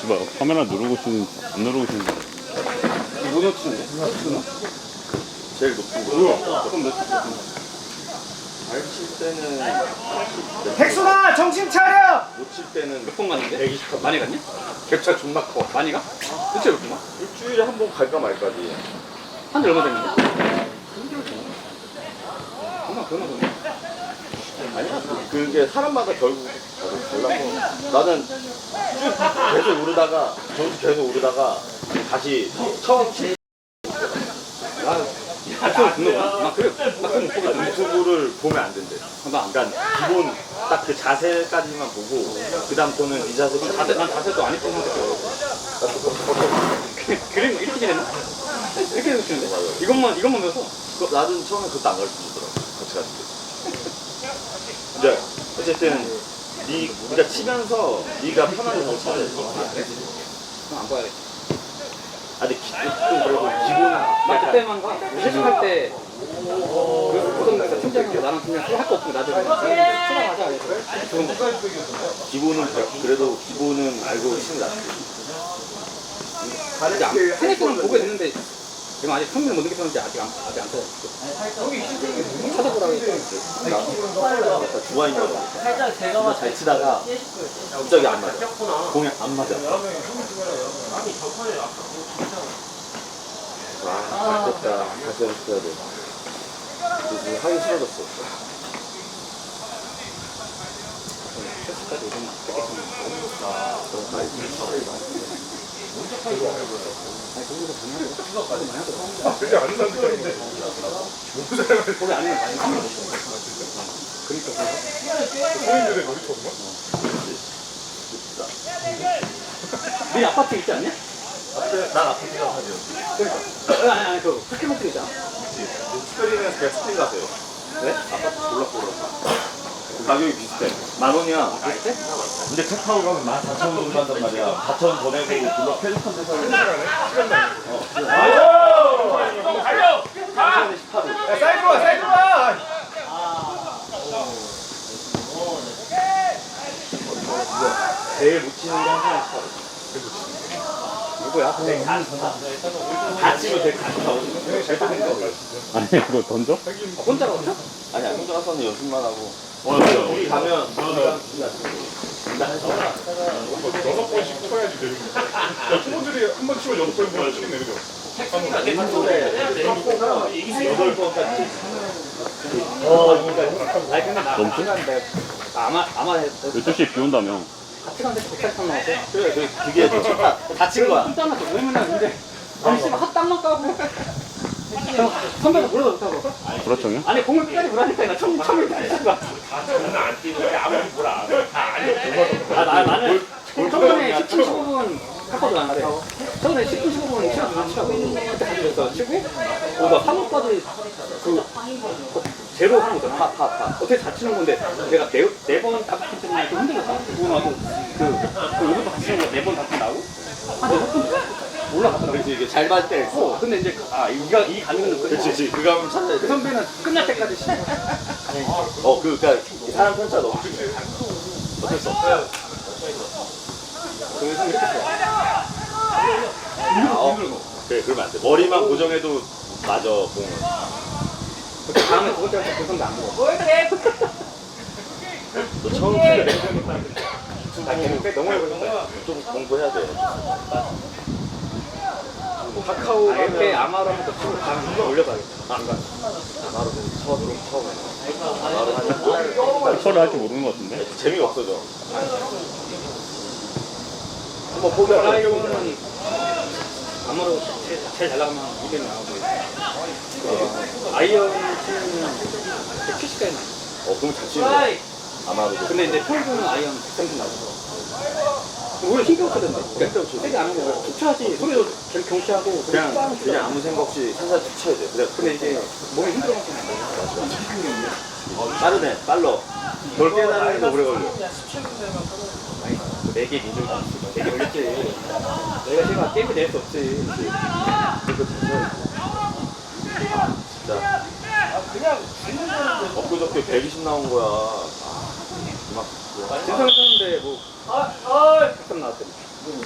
씨발. 카메라 누르고 치는, 안 누르고 치는. 거. 이번에 치는데? 제일 높은 거. 뭐야? 조금 몇 발칠 때는 백순아 정신 차려! 못칠 때는 몇 번 갔는데? 120번. 많이 갔냐? 격차 존나 커. 많이 가? 그치 그렇구만 일주일에 한 번 갈까 말까지. 한지 얼마 됐는데? 얼마 그러나 보네 아니야. 그- 그게 사람마다 결국 달라서. 나는 쭉 계속 오르다가 점수 계속 오르다가 다시 처음 치 그거 듣는 거야? 나 그래 나 그거 못 보거든 유튜브를 보면 안 된대. 나안 그러니까 기본 딱 그 자세까지만 보고 그 다음 거는 이 자세 자세, 난 자세도 안 했던 상태고 그림 이렇게 지냈나? 이렇게 해서 치는데? 이것만 이것만 배워서 그, 나는 처음에 그것도 안 가르쳐주더라고 같이 갔을 때 이제 어쨌든 니 네가 치면서 네가 편하게 잘 쳐야 돼 그럼 안 봐야 돼. 아 근데 기, 좀 그래도 기본 나 그때만 가. 회식할 때 그, 고등학교 팀장님도 나랑 그냥 할거 없고 나도 그냥 쳐나가자 그래서 좋은 거. 기본은 배- 그래도 기본은 알고 치는 게 낫지 이제 안- 테니스는 보게 됐는데 지금 아직 성민을 못 느꼈는지 아직 안 아직 안 찾았어. 찾아보라고 약간 주화인 줄 알아 진짜 잘 치다가 갑자기 안 맞아 공이 안 맞아 아 됐다 다시 연습해야 돼 그래서 하기 싫어졌어 테스트까지 요즘 뺏겠구나. 그럼 나 이제 아니 거 그게 아는 사람들인데. 너무 잘 말해. 거기 아니면 많이. 그러니까 소인들의 놀이터구만. 네 아파트 있지 않냐? 난 아프지가 하죠 그러니까 아니 아니 그 포켓몬 있잖아. 특별히는 그냥 스팅 가세요 네? 아까 몰랐고 그렇다 가격이 비슷해 만 원이야 비슷해? 근데 카카오 가면 14,000원 정도 한단 말이야 4,000원 더 내고 물론 편집한 데서 어. 달려! 가! 18원 야, 사이드 와, 사이드 와! 제일 못 치는 게 항상 18원 누구야? 다치면 되게 가까워 아니, 그거 던져? 어, 혼자로 갔어? 아니야 혼자 가서는 연습만 하고 우리 가면 여섯 번씩 쳐야지 되는 거. 야, 초보들이 한 번 치면 여섯 번씩 치겠네, 그죠? 여덟 번까지 아니 근데 나 넘쳐? 갔는데 아마 아마 12시에 비 온다며. 같이 갔는데 180만 나왔어. 그래 그- 그게 다 다친 거야 땀 나서 오면 나는데 아니 씨발 핫땀만 까고 저 선배가 물어도 못하고 불화청이야? 아니 공을 끝까지 물하니까 나 처음 처음에 다친 거야. 아, 나, 나는 저번에 10분 15분 했거든 나한테 저번에 10분 15분 치라고 치라고. 그때 같이 줬어 치고 어나 3호까지 그 어, 제로 한 거잖아. 파 파 파 어떻게 잘 치는 건데 내가 네번 다친 때문에 좀 힘들었다 그거 나도 그, 그 이것도 다치는 거네번 다친 나고 한 여섯 번 올라갔더라고 그렇지 이게 잘 맞을 때 어, 근데 이제 아 이가 이 가능은 끝 그렇지 그렇지. 그거 하면 찾아야 그 선배는 끝날 때까지 시 돼어 그 그니까 사람 편차 너무 어쩔 수 없어 그래서 이렇게 써. 아, 어. 그래 그러면 안 돼. 머리만 고정해도 맞아 공은. 그 다음에 두 번째 할때 그 선배 안 먹어 너 처음 치면 나 걔는 꽤 너무 해보셨다. 좀 공부해야 돼 카카오 아, 이렇게 가면 아마로 한번 치고 다음에 올려봐야겠다. 바로 처음 처음에 바로 하니까 철을 할줄 모르는 것 같은데? 재미가 없어져 한번 포기하자 드라이브는 아마로 제일, 제일 잘 나가면 200 나오고. 아이언 치면은 170까지 나어 그럼 잘 치는 거야. 아마도. 근데 이제 평균은 아이언 130 나오죠. 오히려 신경 쓰던데. 그러니까 세게 안 하는 거야. 투차하지 소리도 계속 경시하고 그냥 빵 그냥 아무 생각 없이 살살 툭 쳐야 돼. 그래. 근데 이제 몸이 힘들어서 빠르네, 빨러. 덜 깨달으면 오래 걸려. 4개 민족이 다 4개 걸렸지. 내가 제가 게임을 낼수 없지. 진짜. 엊그저께 120 나온 거야. 아, 막. 진성을 쳤는데 뭐 학점 나왔더니.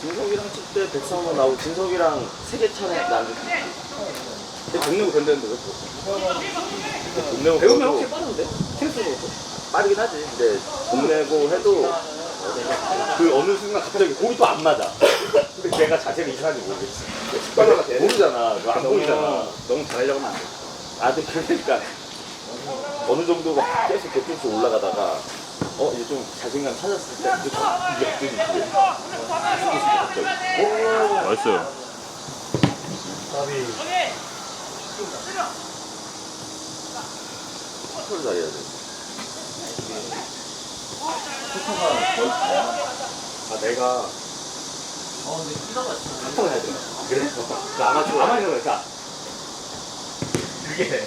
진석이랑 칠 때 백성호 나오고 진석이랑 세개 차네 난걔 동네고 된다는데 왜 그랬어? 돈 내고 배우면 그래도 혹시 빠른데? 체스로 그렇고. 빠르긴 하지 근데 돈 내고 해도 그 어느 순간 갑자기 공이 또 안 맞아 근데 내가 자세가 이상한지 모르겠어 습관화가 돼 모르잖아 그거 안 보이잖아 너무, 잘하려고 하면 안 돼. 아 근데 그러니까 어느 정도 막 계속 개쪽씩 올라가다가 어 이제 좀 자신감 찾았을 때 이제 좀 역전이 돼 갑자기 나이스. 컨트롤 잘해야 돼 아, 내가. 카톡을 해야 돼. 그래? 그 아마추어. 아마추어, 그러니까. 그게.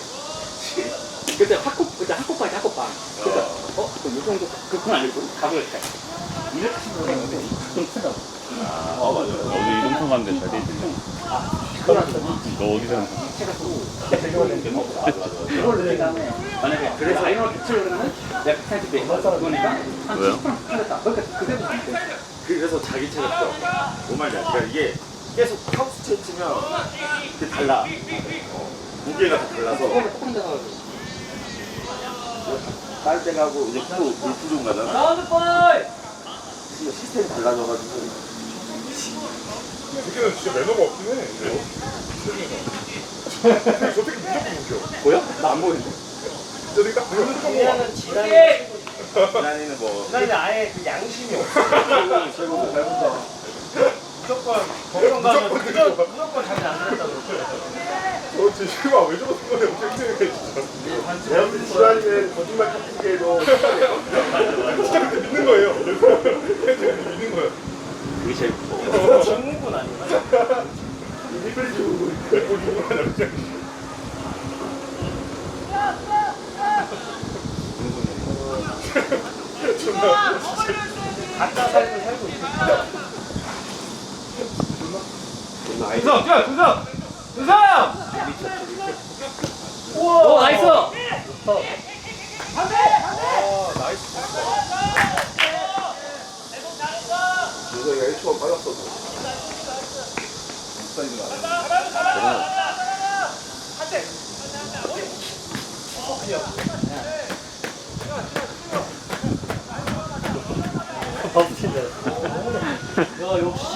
그때 학교, 그때 학교빵이 학교빵. 그니까, 어, 그요 정도, 그건 아니고, 가볍게. 이렇게 치면 좀 크다고. 아 맞아 어제 이동통 갔는데 잘 되지. 너 어디서 한 거야? 체가 또, 게 뭐. 그걸 내가 만약에 그래서 아이언을 붙이려고 그러면 내가 140대 그거니까 한 왜요? 10% 하겠다. 그러니까 그대로 안 돼. 그래서 자기 체가 펴. 뭔 말이야? 그러니까 이게 계속 카우스 채 치면 그게 달라. 어, 무게가 다 달라서 그거는 조금 더 빨대 가고 이제 골프 좀 가잖아. 라운드 파이! 진짜 시스템이 달라져가지고 그게는 진짜 매너가 없긴 해. 저 새끼 무조건 웃겨. 보여? 나안 보이는데. 저 새끼 딱 보면 와. 지난이는 뭐 나는 아예 그 양심이 없어. 최고 무조건 거기로 가면 무조건 무조건 자기 안 된다 그러고. 저 지금 왜 저러는 거야? 엄청 힘들게 진짜. 대한민국 지난이는 거짓말 카피기에도 진짜 그렇게 믿는 거예요. 믿는 거야. 그게 제일 무서워. 증후군 아니야? 이빨이 주고 그리고 하나 그냥. 존나 가짜 삶을 살고 있어. 준성! 준성! 준성! 준성! 우와! 오, 나이스! 준석이가 1초만 빨랐어도. 야 역시.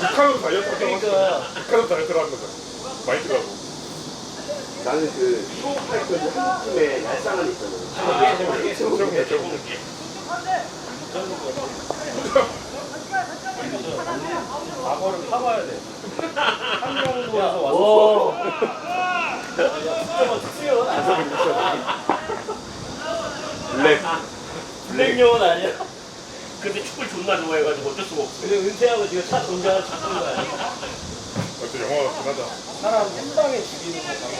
북한으로 다이어트 한다고 그러니까. 북한으로 다이어트를 하는 거잖아. 마이크라고. 나는 그 쇼파이터 한 팀에 얄쌍한 있잖아. 저런 거 저런 거. 과거를 파봐야 돼. 한명도에서 와서. 특수연 아니야? 블랙. 블랙용은 아니야? 근데 축구를 존나 좋아해가지고 어쩔 수가 없어. 근데 은퇴하고 지금 차 존재하는 찾는 거 아니야? 어때 영화가 끝나자. 사람 한 방에 죽이는 거 방법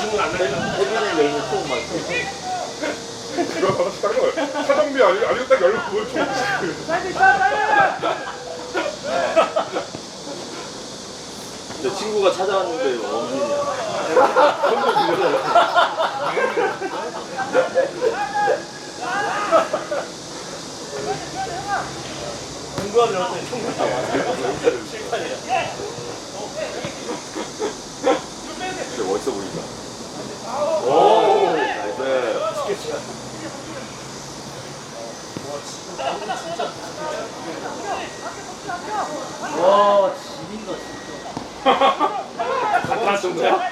지금은 안 나니까. 헤비는 메인은 총 막. 그거 하나씩 딱 거야. 차정비 아니 아니고 딱 열고 그걸 좀. 내 친구가 찾아왔는데 원빈이야. 공부 어우. 와, 지린다, 진짜.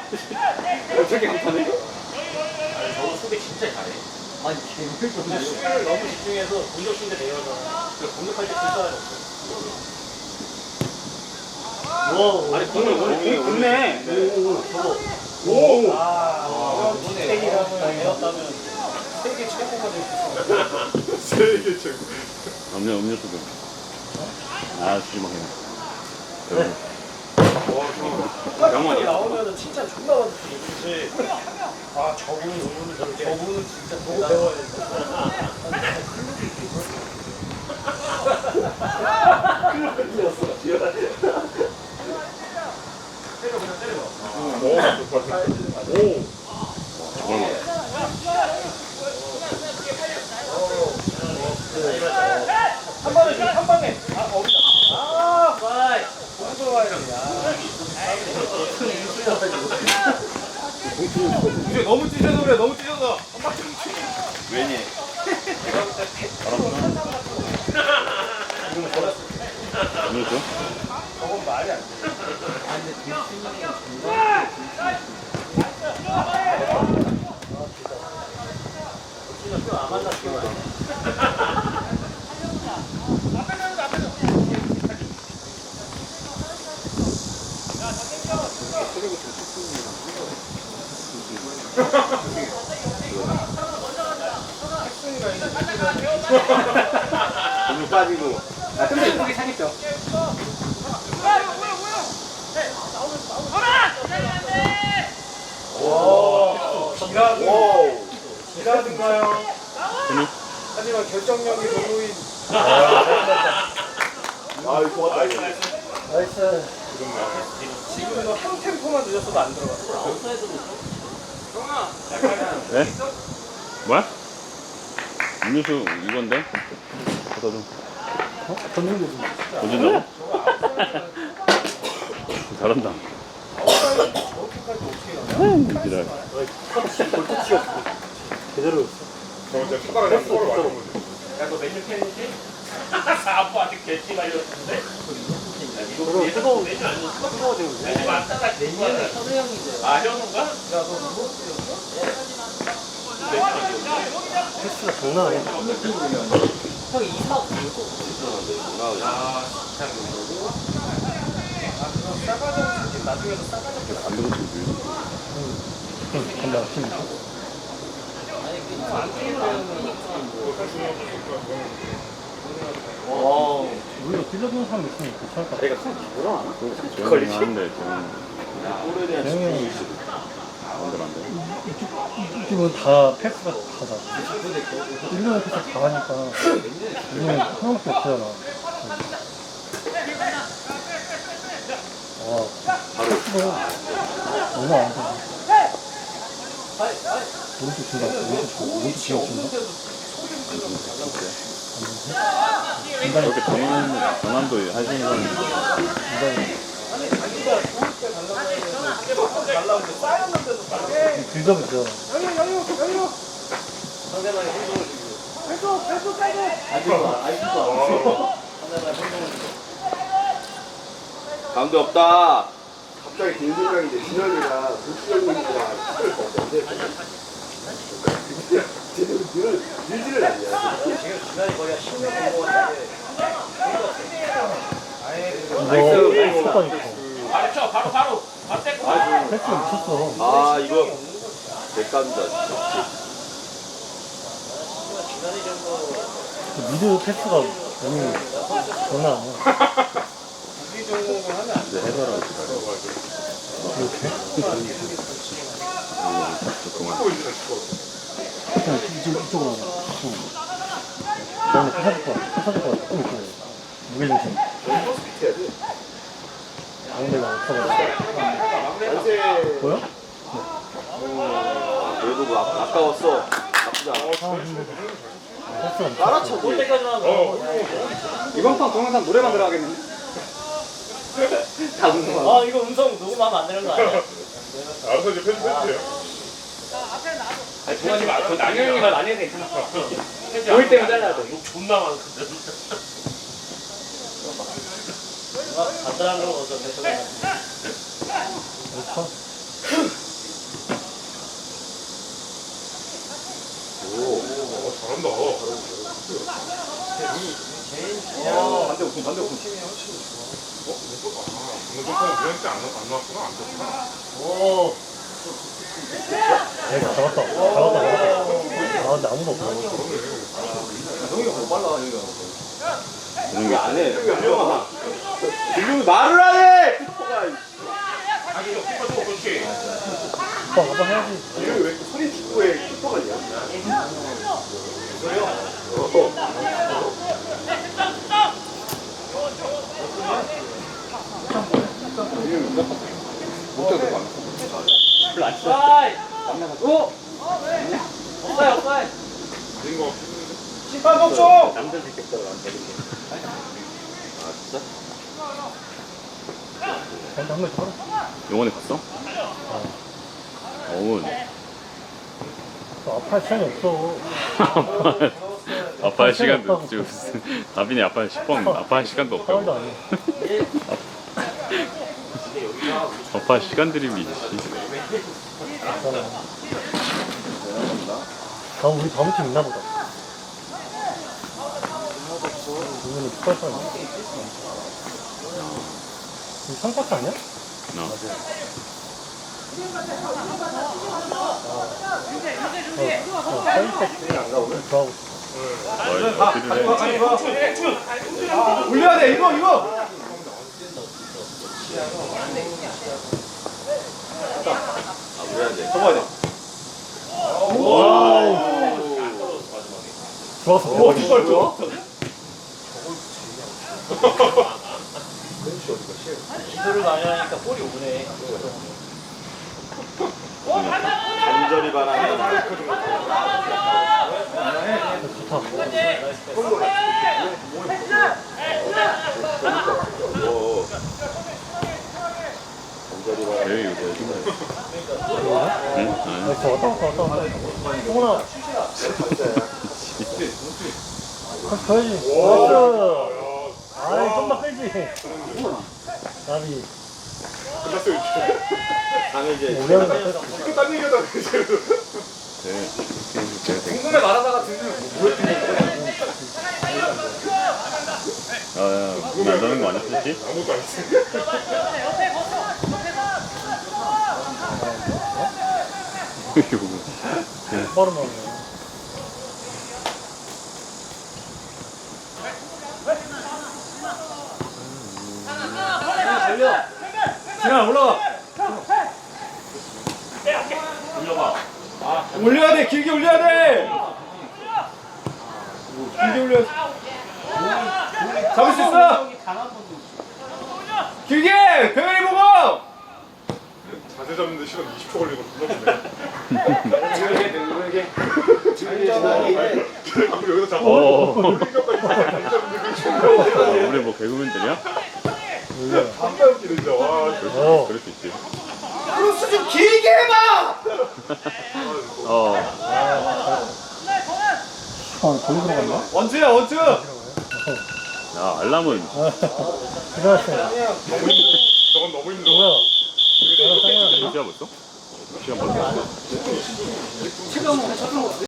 어떻게 간판해? 아니 개물 좀 근데 수비를 너무 집중해서 공격 수비가 내려잖아. 그 공격할 때 불사가 없어. 와, 아니 공을 오늘 공 굽네. 저거. 오! 아, 이런 킥백이라면 배웠다면 세계 최고가 될 수 있어. 세계 최고. 음료 음료수 좀. 아마 영원히 나오면은 칭찬 존나 받을지. 그치? 아, 저분은 저분은 저렇게. 저분은 진짜 보고 배워야 된다. 때려 그냥 때려. 오, 좋다. 오! 저걸 먹어. 한 방에 줘, 한 방에. 아, 어디다. 아, 파이. 이제 너무 찢어서 그래, 너무 찢어서. 왜니? 음료수? 저건 말이 안 돼. 공을 빠지고. 아 근데 이쁘게 사겠죠. 하지만 결정력이 노노인. 아, 이거 좋았다. 이거. 나이스. 지금은 한 템포만 늦었어도 안 들어갔어. 네? 뭐야? 음료수 이건데? 갖다 좀. 어? 던지는 거지. 던진다고? 잘한다. 음, 지랄. 제대로. 저 이제 손가락에 한 코를 맞은 거지. 야, 너 메뉴 팬이지? 아빠한테 개찌 말렸는데? 그거 줬어? 뜨거워지는데. 메뉴 왔다가 내년에 아, 현우가? 야, 너 누구? 패스가 장난 아니야. 형이 이사 아, 진짜 그거. 아, 그거 싸가지 없지. 나중에도 싸가지 없게 안 되고 지금. 간다. 힘. 와. 빌려주는 사람 있으면 괜찮을 것 같아. 내가 참 기분아. 걸리지? 하는데 대한 대형이 집중이 있어. 마음대로 안 돼. 이쪽은 다 패스가 다다. 1년에 패스 다 하니까 우리는 하나밖에 없잖아. 와, 바로. 너무 안 돼. 오른쪽 준다. 오른쪽 줘. 오른쪽 준다. 저렇게 변환, 변환도 하시는 사람이 빌드업이 되잖아. 상대방의 행동을 주고. 가운데 없다. 갑자기 든 생각인데 진현이가 술을 먹었는데 제대로 늘을 늘지를 않냐 지금 지난이 거의 한 10년 공부했는데. 아예 이거 패스가 바로 쳐, 바로, 바로. 바로 떼고. 패스가 미쳤어. 아, 이거 백감이다, 진짜. 지난이 정도 그 미드 패스가 너무 장난 아니야. 우리 종목을 하면 안 해설하고 그만. 또 그냥 이쪽, 이쪽으로. 이쪽으로. 너는 패스할 거야. 패스할 거야. 있고. 무게 중심. 해야 돼 가운데가 없어가지고. 만세 보여? 그래도 뭐 아, 아까웠어. 나쁘지 않아. 아, 힘들어. 패스가 미쳤어. 따라쳐. 올 때까지만 어, 이번 판 동영상 노래만 들어가겠는데. 다 웃는 아, 이거 음성 녹음하면 안 되는 거 아니야? 알아서 이제 편집해주세요. 아니 동환이 말고 남영이가 나뉘어 괜찮아. 보일 때만 잘라야 돼. 욕 존나 많거든. 간단한 거 먼저 계속 못파? 오, 어, 잘한다. 어, 반대 오픈, 반대 오픈. 어? 아, 방금 좀 전에 우리한테 안, 나왔구나, 안 됐구나. 오. 어. 내가 잡았다. 잡았다. 잡았다. 아, 근데 아무도 없어. 정이가 더 빨라 여기가 그런 게 안해 준영아 준영이 말을 안 해 피퍼가 아니, 이거 키퍼 줘, 그렇지. 아빠, 아빠 해야지. 이름이 왜 이렇게 소리 축구에 키퍼가 있냐? 사이. 오. 없어요 없어요. 심판. 남자 새끼 없다고 안 되는 아 진짜? 한명 잡았어. 영원에 갔어? 또 아파할 시간이 없어. 아빠의 시간도 없지 무슨 다빈이 아빠의 10번 아빠의 시간도 없다고. 아빠 시간 드림이 씨. 아, 우리 다음 팀 있나 보다. 오늘은 축구할 있어. 우리 상파트 아니야? 나 어, 사이트 안 가오네. 좋아하고 있어. 어디를 해 올려야 돼 이거 이거. 아 그래야 돼 접어야 돼. 좋았어. 오 이걸 줘. 기술을 많이 하니까 볼이 오네. 간절히 바라는 좋다. 만나는 거 아니었지? 아무것도 안 했어. 이거 빠른 나오네. 달려. 지나 올라가. 올려야 돼 길게 올려야 돼. 길게 올려. 잡을 수 있어. 길게 배우리 보고. 자세 잡는데 시간 20초 걸리고 불렀네. 우리 뭐 개그맨들이야? 와, 어. 그럴 수 있지 크로스 좀 길게 해봐. 어 아, 거기 들어갔나? 원투야 원투. 야, 알람은 기다렸어요. 저건 너무 힘들어. 뭐야? 내가 쌍이야. 몇 시야 벌써? 몇 시간 벌써? 지금